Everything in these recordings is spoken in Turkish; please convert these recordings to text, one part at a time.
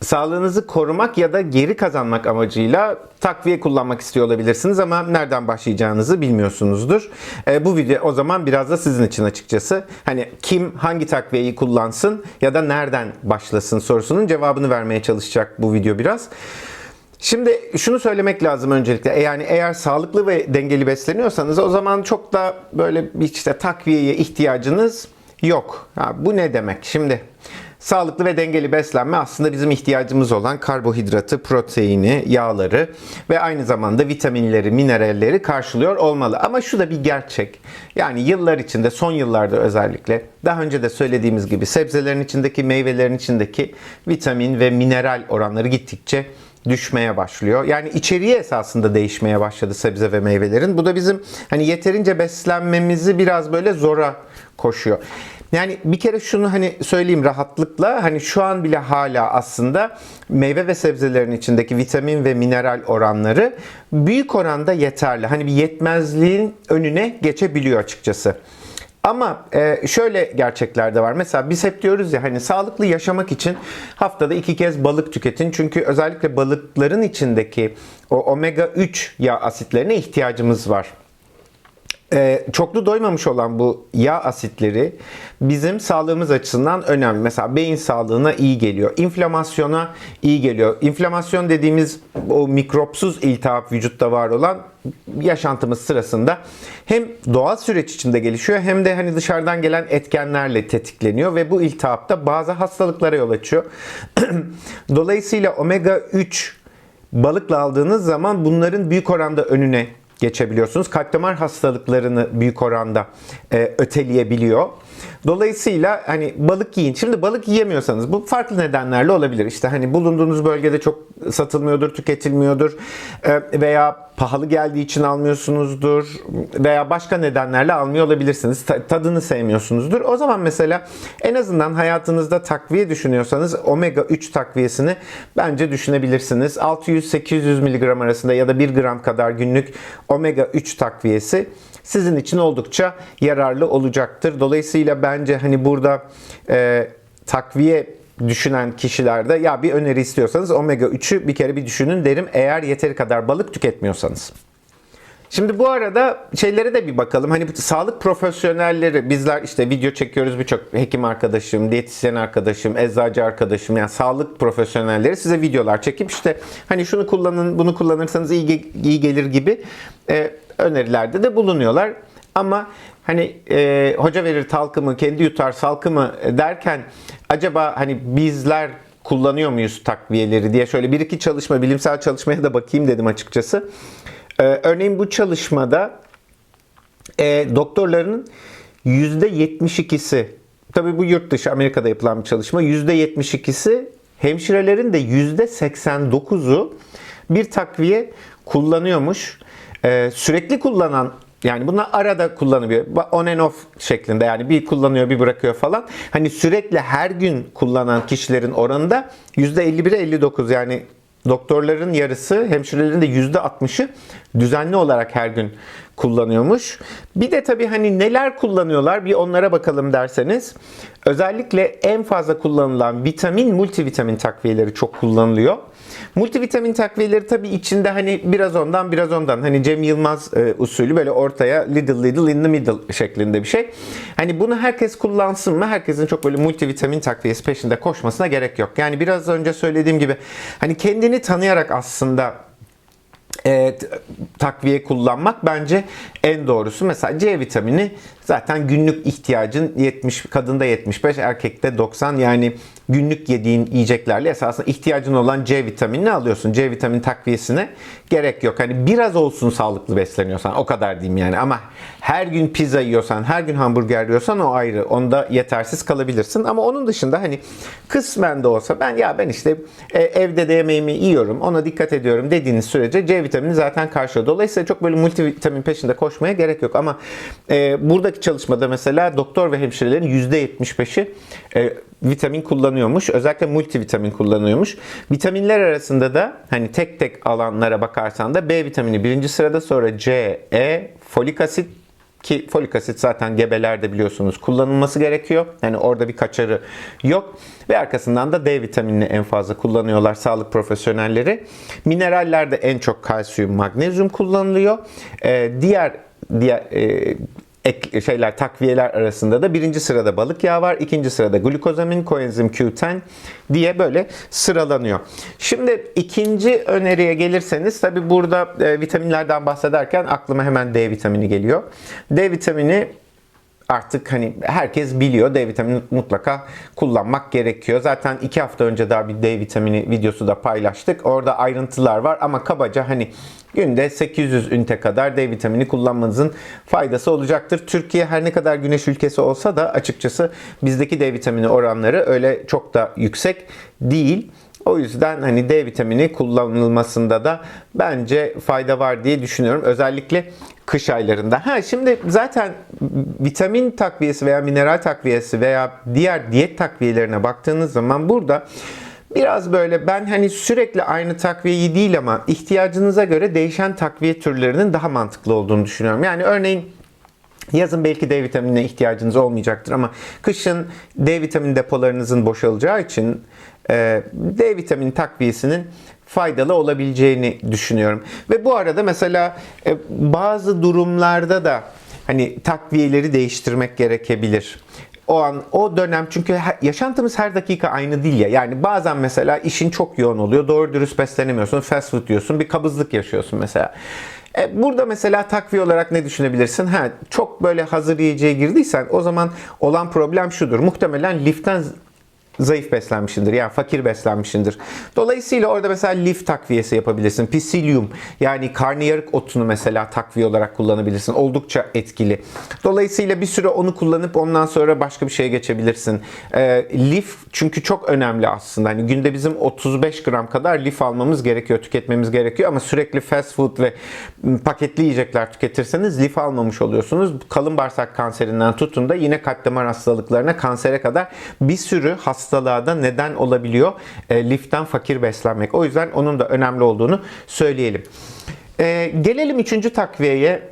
Sağlığınızı korumak ya da geri kazanmak amacıyla takviye kullanmak istiyor olabilirsiniz ama nereden başlayacağınızı bilmiyorsunuzdur. E, bu video o zaman biraz da sizin için açıkçası. Hani kim hangi takviyeyi kullansın ya da nereden başlasın sorusunun cevabını vermeye çalışacak bu video biraz. Şimdi şunu söylemek lazım öncelikle. E, Yani eğer sağlıklı ve dengeli besleniyorsanız o zaman çok da böyle bir işte takviyeye ihtiyacınız yok. Ha, bu ne demek? Şimdi sağlıklı ve dengeli beslenme aslında bizim ihtiyacımız olan karbonhidratı, proteini, yağları ve aynı zamanda vitaminleri, mineralleri karşılıyor olmalı. Ama şu da bir gerçek. Yani yıllar içinde, son yıllarda özellikle daha önce de söylediğimiz gibi sebzelerin içindeki, meyvelerin içindeki vitamin ve mineral oranları gittikçe düşmeye başlıyor. Yani içeriği esasında değişmeye başladı sebze ve meyvelerin. Bu da bizim hani yeterince beslenmemizi biraz böyle zora koşuyor. Yani bir kere şunu hani söyleyeyim rahatlıkla hani şu an bile hala aslında meyve ve sebzelerin içindeki vitamin ve mineral oranları büyük oranda yeterli. Hani bir yetmezliğin önüne geçebiliyor açıkçası. Ama e, şöyle gerçekler de var. Mesela biz hep diyoruz ya hani sağlıklı yaşamak için haftada iki kez balık tüketin. Çünkü özellikle balıkların içindeki o omega 3 yağ asitlerine ihtiyacımız var. Ee, çoklu doymamış olan bu yağ asitleri bizim sağlığımız açısından önemli. Mesela beyin sağlığına iyi geliyor. İnflamasyona iyi geliyor. İnflamasyon dediğimiz o mikropsuz iltihap vücutta var olan yaşantımız sırasında hem doğal süreç içinde gelişiyor hem de hani dışarıdan gelen etkenlerle tetikleniyor ve bu iltihapta bazı hastalıklara yol açıyor. Dolayısıyla omega 3 balıkla aldığınız zaman bunların büyük oranda önüne geçebiliyorsunuz. Kalp damar hastalıklarını büyük oranda e, öteleyebiliyor. Dolayısıyla hani balık yiyin. Şimdi balık yiyemiyorsanız bu farklı nedenlerle olabilir. İşte hani bulunduğunuz bölgede çok satılmıyordur, tüketilmiyordur e, veya pahalı geldiği için almıyorsunuzdur veya başka nedenlerle almıyor olabilirsiniz. Ta- Tadını sevmiyorsunuzdur. O zaman mesela en azından hayatınızda takviye düşünüyorsanız omega 3 takviyesini bence düşünebilirsiniz. 600-800 mg arasında ya da 1 gram kadar günlük omega 3 takviyesi sizin için oldukça yararlı olacaktır. Dolayısıyla bence hani burada e, takviye düşünen kişilerde ya bir öneri istiyorsanız omega 3'ü bir kere bir düşünün derim eğer yeteri kadar balık tüketmiyorsanız. Şimdi bu arada şeylere de bir bakalım. Hani sağlık profesyonelleri bizler işte video çekiyoruz birçok hekim arkadaşım, diyetisyen arkadaşım, eczacı arkadaşım yani sağlık profesyonelleri size videolar çekip işte hani şunu kullanın, bunu kullanırsanız iyi, iyi gelir gibi e, önerilerde de bulunuyorlar. Ama hani e, hoca verir talkımı, kendi yutar salkımı derken acaba hani bizler kullanıyor muyuz takviyeleri diye şöyle bir iki çalışma, bilimsel çalışmaya da bakayım dedim açıkçası. Ee, örneğin bu çalışmada e, doktorların %72'si, tabii bu yurt dışı Amerika'da yapılan bir çalışma, %72'si hemşirelerin de %89'u bir takviye kullanıyormuş. Ee, sürekli kullanan yani bunlar arada kullanılıyor. On and off şeklinde yani bir kullanıyor bir bırakıyor falan. Hani sürekli her gün kullanan kişilerin oranında %51'e 59 yani doktorların yarısı, hemşirelerin de %60'ı düzenli olarak her gün kullanıyormuş. Bir de tabii hani neler kullanıyorlar bir onlara bakalım derseniz. Özellikle en fazla kullanılan vitamin, multivitamin takviyeleri çok kullanılıyor. Multivitamin takviyeleri tabii içinde hani biraz ondan biraz ondan hani Cem Yılmaz e, usulü böyle ortaya little little in the middle şeklinde bir şey. Hani bunu herkes kullansın mı? Herkesin çok böyle multivitamin takviyesi peşinde koşmasına gerek yok. Yani biraz önce söylediğim gibi hani kendini tanıyarak aslında e, takviye kullanmak bence en doğrusu. Mesela C vitamini zaten günlük ihtiyacın 70 kadında 75 erkekte 90 yani günlük yediğin yiyeceklerle esasında ihtiyacın olan C vitaminini alıyorsun. C vitamin takviyesine gerek yok. Hani biraz olsun sağlıklı besleniyorsan o kadar diyeyim yani ama her gün pizza yiyorsan, her gün hamburger yiyorsan o ayrı. Onda yetersiz kalabilirsin ama onun dışında hani kısmen de olsa ben ya ben işte e, evde de yemeğimi yiyorum, ona dikkat ediyorum dediğiniz sürece C vitamini zaten karşılıyor. Dolayısıyla çok böyle multivitamin peşinde koşmaya gerek yok ama e, buradaki çalışmada mesela doktor ve hemşirelerin %75'i e, vitamin kullanıyormuş. Özellikle multivitamin kullanıyormuş. Vitaminler arasında da hani tek tek alanlara bakarsan da B vitamini birinci sırada sonra C, E, folik asit ki folik asit zaten gebelerde biliyorsunuz kullanılması gerekiyor. Yani orada bir kaçarı yok. Ve arkasından da D vitaminini en fazla kullanıyorlar sağlık profesyonelleri. Minerallerde en çok kalsiyum, magnezyum kullanılıyor. Ee, diğer diğer e, ek şeyler takviyeler arasında da birinci sırada balık yağı var, ikinci sırada glukozamin, koenzim Q10 diye böyle sıralanıyor. Şimdi ikinci öneriye gelirseniz tabi burada e, vitaminlerden bahsederken aklıma hemen D vitamini geliyor. D vitamini artık hani herkes biliyor D vitamini mutlaka kullanmak gerekiyor. Zaten iki hafta önce daha bir D vitamini videosu da paylaştık. Orada ayrıntılar var ama kabaca hani günde 800 ünite kadar D vitamini kullanmanızın faydası olacaktır. Türkiye her ne kadar güneş ülkesi olsa da açıkçası bizdeki D vitamini oranları öyle çok da yüksek değil. O yüzden hani D vitamini kullanılmasında da bence fayda var diye düşünüyorum. Özellikle kış aylarında. Ha şimdi zaten vitamin takviyesi veya mineral takviyesi veya diğer diyet takviyelerine baktığınız zaman burada Biraz böyle ben hani sürekli aynı takviyeyi değil ama ihtiyacınıza göre değişen takviye türlerinin daha mantıklı olduğunu düşünüyorum. Yani örneğin Yazın belki D vitaminine ihtiyacınız olmayacaktır ama kışın D vitamini depolarınızın boşalacağı için D vitamini takviyesinin faydalı olabileceğini düşünüyorum. Ve bu arada mesela e, bazı durumlarda da hani takviyeleri değiştirmek gerekebilir o an o dönem çünkü yaşantımız her dakika aynı değil ya. Yani bazen mesela işin çok yoğun oluyor. Doğru dürüst beslenemiyorsun. Fast food diyorsun. Bir kabızlık yaşıyorsun mesela. E, burada mesela takviye olarak ne düşünebilirsin? Ha, çok böyle hazır yiyeceğe girdiysen o zaman olan problem şudur. Muhtemelen liften zayıf beslenmişindir. Yani fakir beslenmişindir. Dolayısıyla orada mesela lif takviyesi yapabilirsin. Psyllium yani karnıyarık otunu mesela takviye olarak kullanabilirsin. Oldukça etkili. Dolayısıyla bir süre onu kullanıp ondan sonra başka bir şeye geçebilirsin. E, lif çünkü çok önemli aslında. Hani günde bizim 35 gram kadar lif almamız gerekiyor, tüketmemiz gerekiyor ama sürekli fast food ve paketli yiyecekler tüketirseniz lif almamış oluyorsunuz. Kalın bağırsak kanserinden tutun da yine kalp damar hastalıklarına, kansere kadar bir sürü hastalık hastalığa da neden olabiliyor e, liften fakir beslenmek. O yüzden onun da önemli olduğunu söyleyelim. E, gelelim üçüncü takviyeye.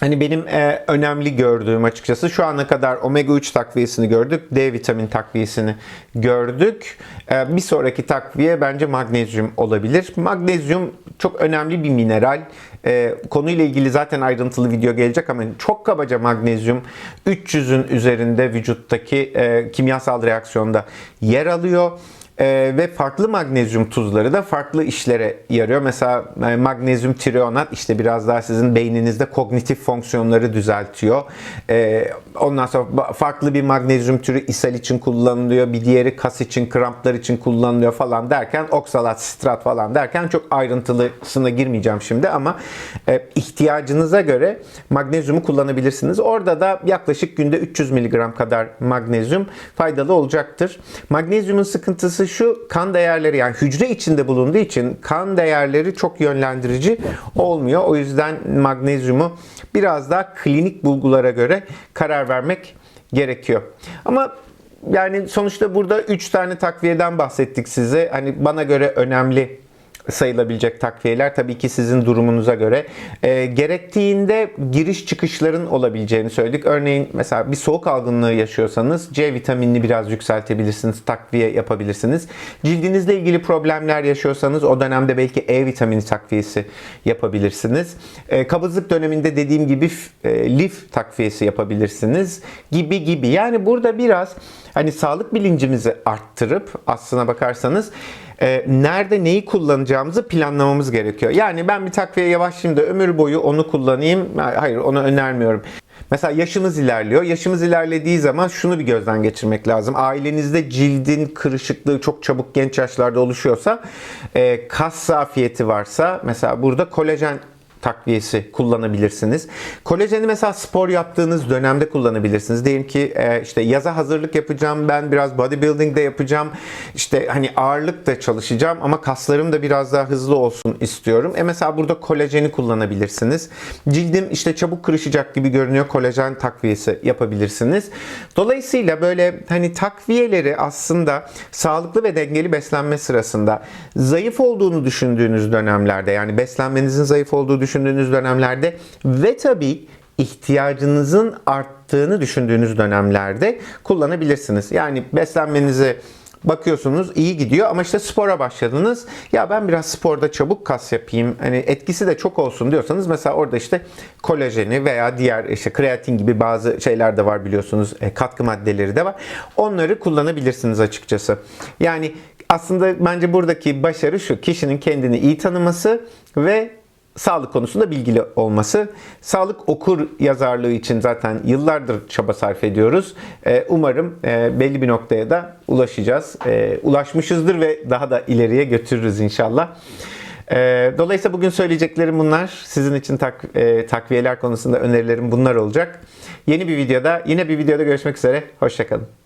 Hani benim e, önemli gördüğüm açıkçası şu ana kadar omega 3 takviyesini gördük. D vitamin takviyesini gördük. E, bir sonraki takviye bence magnezyum olabilir. Magnezyum çok önemli bir mineral. E, konuyla ilgili zaten ayrıntılı video gelecek ama çok kabaca magnezyum 300'ün üzerinde vücuttaki e, kimyasal reaksiyonda yer alıyor. E, ve farklı magnezyum tuzları da farklı işlere yarıyor. Mesela e, magnezyum trionat işte biraz daha sizin beyninizde kognitif fonksiyonları düzeltiyor. E, ondan sonra farklı bir magnezyum türü ishal için kullanılıyor. Bir diğeri kas için, kramplar için kullanılıyor falan derken oksalat, sitrat falan derken çok ayrıntılısına girmeyeceğim şimdi ama e, ihtiyacınıza göre magnezyumu kullanabilirsiniz. Orada da yaklaşık günde 300 mg kadar magnezyum faydalı olacaktır. Magnezyumun sıkıntısı şu kan değerleri yani hücre içinde bulunduğu için kan değerleri çok yönlendirici olmuyor. O yüzden magnezyumu biraz daha klinik bulgulara göre karar vermek gerekiyor. Ama yani sonuçta burada 3 tane takviyeden bahsettik size. Hani bana göre önemli sayılabilecek takviyeler tabii ki sizin durumunuza göre. E, gerektiğinde giriş çıkışların olabileceğini söyledik. Örneğin mesela bir soğuk algınlığı yaşıyorsanız C vitaminini biraz yükseltebilirsiniz, takviye yapabilirsiniz. Cildinizle ilgili problemler yaşıyorsanız o dönemde belki E vitamini takviyesi yapabilirsiniz. E, kabızlık döneminde dediğim gibi e, lif takviyesi yapabilirsiniz gibi gibi. Yani burada biraz hani sağlık bilincimizi arttırıp aslına bakarsanız e, nerede neyi kullanacağımızı planlamamız gerekiyor. Yani ben bir takviyeye başlayayım da ömür boyu onu kullanayım. Hayır onu önermiyorum. Mesela yaşımız ilerliyor. Yaşımız ilerlediği zaman şunu bir gözden geçirmek lazım. Ailenizde cildin kırışıklığı çok çabuk genç yaşlarda oluşuyorsa, e, kas zafiyeti varsa mesela burada kolajen takviyesi kullanabilirsiniz. Kolajeni mesela spor yaptığınız dönemde kullanabilirsiniz. Diyelim ki e, işte yaza hazırlık yapacağım ben biraz bodybuilding de yapacağım. İşte hani ağırlık da çalışacağım ama kaslarım da biraz daha hızlı olsun istiyorum. E mesela burada kolajeni kullanabilirsiniz. Cildim işte çabuk kırışacak gibi görünüyor. Kolajen takviyesi yapabilirsiniz. Dolayısıyla böyle hani takviyeleri aslında sağlıklı ve dengeli beslenme sırasında zayıf olduğunu düşündüğünüz dönemlerde yani beslenmenizin zayıf olduğu düşündüğünüz dönemlerde ve tabii ihtiyacınızın arttığını düşündüğünüz dönemlerde kullanabilirsiniz. Yani beslenmenizi bakıyorsunuz iyi gidiyor ama işte spora başladınız. Ya ben biraz sporda çabuk kas yapayım. Hani etkisi de çok olsun diyorsanız mesela orada işte kolajeni veya diğer işte kreatin gibi bazı şeyler de var biliyorsunuz. E, katkı maddeleri de var. Onları kullanabilirsiniz açıkçası. Yani aslında bence buradaki başarı şu. Kişinin kendini iyi tanıması ve sağlık konusunda bilgili olması. Sağlık okur yazarlığı için zaten yıllardır çaba sarf ediyoruz. Ee, umarım e, belli bir noktaya da ulaşacağız. Ee, ulaşmışızdır ve daha da ileriye götürürüz inşallah. Dolayısıyla bugün söyleyeceklerim bunlar. Sizin için tak, e, takviyeler konusunda önerilerim bunlar olacak. Yeni bir videoda, yine bir videoda görüşmek üzere. Hoşçakalın.